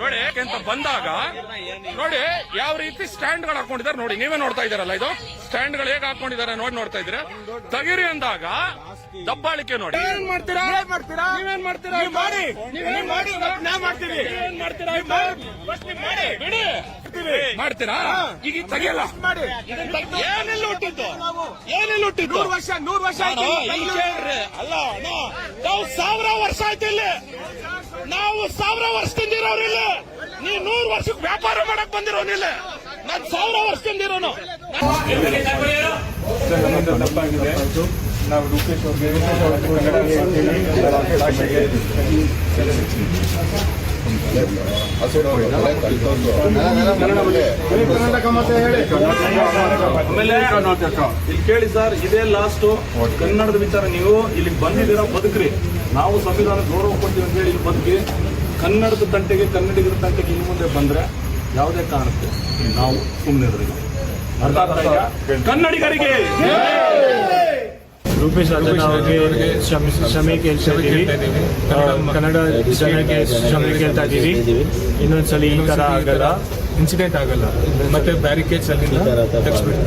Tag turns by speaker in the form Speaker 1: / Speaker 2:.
Speaker 1: ನೋಡಿ ಯಾಕೆಂತ ಬಂದಾಗ ನೋಡಿ ಯಾವ ರೀತಿ ಸ್ಟ್ಯಾಂಡ್ಗಳು ಹಾಕೊಂಡಿದ್ದಾರೆ ನೋಡಿ ನೀವೇ ನೋಡ್ತಾ ಇದ್ದೀರಲ್ಲ ಇದು? ಸ್ಟ್ಯಾಂಡ್ಗಳು ಹೇಗೆ ಹಾಕೊಂಡಿದ್ದಾರೆ ನೋಡಿ ನೋಡ್ತಾ ಇದ್ದೀರಾ? ತಗಿರಿ ಅಂದಾಗ ದಬ್ಬಾಳಿಕೆ ನೋಡಿ. ಏನ್ ಮಾಡ್ತೀರಾ?
Speaker 2: ಮಾಡ್ತೀರಾ?
Speaker 1: ನೀವೇನ್ ಮಾಡ್ತೀರಾ?
Speaker 2: ನೀವ್ ಮಾಡಿ. ಮಾಡಿ, ನಾವ್ ಮಾಡ್ತೀವಿ.
Speaker 1: ಏನ್ ಮಾಡ್ತೀರಾ?
Speaker 2: ಮಾಡಿ. ಮಾಡಿ.
Speaker 1: ಬಿಡಿ. ಮಾಡ್ತೀರಾ? ಈಗ ತೆಗಿಯಲ್ಲ.
Speaker 2: ಮಾಡಿ.
Speaker 1: ಏನೆಲ್ಲ ಹುಟ್ಟಿದ್ದು? ಏನೆಲ್ಲ ಹುಟ್ಟಿದ್ದು?
Speaker 2: ನೂರು ವರ್ಷ ನೂರು ವರ್ಷ
Speaker 1: ಅಲ್ಲ ನಾವು ಸಾವಿರ ವರ್ಷ ಆಯ್ತು ಇಲ್ಲಿ. ನಾವು ಸಾವಿರ ವರ್ಷದಿಂದ ಇರೋರಿಲ್ಲ ನೀ ನೂರು ವರ್ಷಕ್ಕೆ ವ್ಯಾಪಾರ ಮಾಡಕ್ ಬಂದಿರೋನಿಲ್ಲ ನಾನು ಸಾವಿರ ವರ್ಷದಿಂದ ಇರೋನು.
Speaker 3: ತಪ್ಪಾಗಿದೆ ನಾವು ರೂಪೇಶ್ ಅವ್ರಿಗೆ
Speaker 4: ಇಲ್ಲಿ ಕೇಳಿ ಸರ್, ಇದೇ ಲಾಸ್ಟ್ ಕನ್ನಡದ ವಿಚಾರ ನೀವು ಇಲ್ಲಿ ಬಂದಿದ್ದೀರಾ, ಬದುಕ್ರಿ. ನಾವು ಸಂವಿಧಾನ ಗೌರವ ಕೊಡ್ತೀವಿ ಅಂತ ಹೇಳಿ ಇಲ್ಲಿ ಬದುಕಿ, ಕನ್ನಡದ ತಂಟೆಗೆ ಕನ್ನಡಿಗರ ತಂಟೆಗೆ ಇನ್ನು ಮುಂದೆ ಬಂದ್ರೆ ಯಾವುದೇ ಕಾರಣಕ್ಕೆ ನಾವು ಸುಮ್ಮನೆ? ಕನ್ನಡಿಗರಿಗೆ!
Speaker 5: ರೂಪೇಶ್ ರಾಜಣ್ಣ ಅವ್ರಿಗೆ ಕ್ಷಮೆ ಕ್ಷಮೆ ಕೇಳ್ತಾ ಇದ್ದೀವಿ. ಕನ್ನಡ ಜನಕ್ಕೆ ಕ್ಷಮೆ ಕೇಳ್ತಾ ಇದ್ದೀವಿ. ಇನ್ನೊಂದ್ಸಲ ಈ ತರ ಆಗಲ್ಲ.
Speaker 3: ಇನ್ಸಿಡೆಂಟ್ ಆಗಲ್ಲ. ಮತ್ತೆ ಬ್ಯಾರಿಕೇಡ್ಸ್ ಅಲ್ಲಿ ತೆಗ್ಸ್ಬಿಟ್ಟು